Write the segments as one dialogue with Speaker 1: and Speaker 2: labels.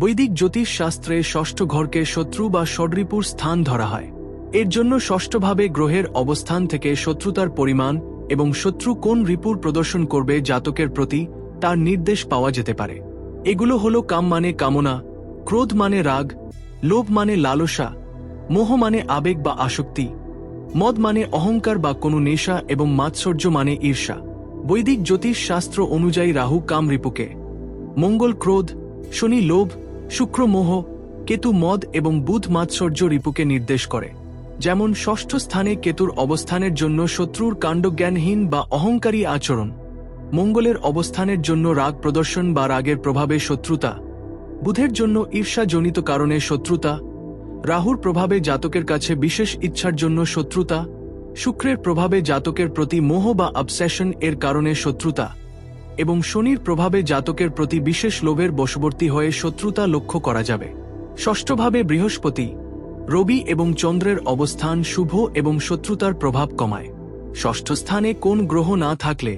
Speaker 1: বৈদিক জ্যোতিষ শাস্ত্রে ষষ্ঠ ঘরকে শত্রু বা ষডরিপুর স্থান ধরা হয়। এর জন্য ষষ্ঠভাবে গ্রহের অবস্থান থেকে শত্রুতার পরিমাণ এবং শত্রু কোন রিপুর প্রদর্শন করবে জাতকের প্রতি তার নির্দেশ পাওয়া যেতে পারে। এগুলো হল কাম মানে কামনা, ক্রোধ মানে রাগ, লোভ মানে লালসা, মোহ মানে আবেগ বা আসক্তি, মদ মানে অহংকার বা কোনো নেশা এবং মাৎসর্য মানে ঈর্ষা। বৈদিক জ্যোতিষ শাস্ত্র অনুযায়ী রাহু কাম রিপুকে। মঙ্গল ক্রোধ, শনি লোভ শুক্র মোহ কেতু মদ এবং বুধ মাৎসর্য রিপুকে নির্দেশ করে, যেমন ষষ্ঠ স্থানে কেতুর অবস্থানের জন্য শত্রুর কাণ্ডজ্ঞানহীন বা অহংকারী আচরণ, মঙ্গলের অবস্থানের জন্য রাগ প্রদর্শন বা রাগের প্রভাবে শত্রুতা, বুধের জন্য ঈর্ষাজনিত কারণে শত্রুতা, রাহুর প্রভাবে জাতকের কাছে বিশেষ ইচ্ছার জন্য শত্রুতা, শুক্রের প্রভাবে জাতকের প্রতি মোহ বা অবসেশন এর কারণে শত্রুতা। এবং শনির প্রভাবে জাতকের প্রতি বিশেষ লোভের বশবর্তী হয়ে শত্রুতা লক্ষ্য করা যাবে। ষষ্ঠভাবে বৃহস্পতি, রবি এবং চন্দ্রের অবস্থান শুভ এবং শত্রুতার প্রভাব কমায়। ষষ্ঠ স্থানে কোন গ্রহ না থাকলে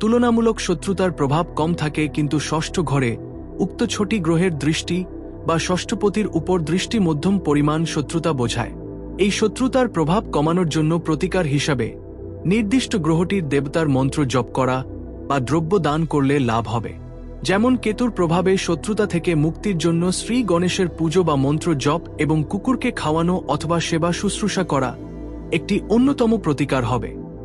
Speaker 1: তুলনামূলক শত্রুতার প্রভাব কম থাকে কিন্তু ষষ্ঠ ঘরে উক্ত ছোটি গ্রহের দৃষ্টি বা ষষ্ঠপতির উপর দৃষ্টি মধ্যম পরিমাণ শত্রুতা বোঝায়। এই শত্রুতার প্রভাব কমানোর জন্য প্রতিকার হিসাবে নির্দিষ্ট গ্রহটির দেবতার মন্ত্র জপ করা বা দ্রব্য দান করলে লাভ হবে। যেমন কেতুর প্রভাবে শত্রুতা থেকে মুক্তির জন্য শ্রী গণেশের পুজো বা মন্ত্র জপ এবং কুকুরকে খাওয়ানো অথবা সেবা শুশ্রূষা করা একটি অন্যতম প্রতিকার হবে।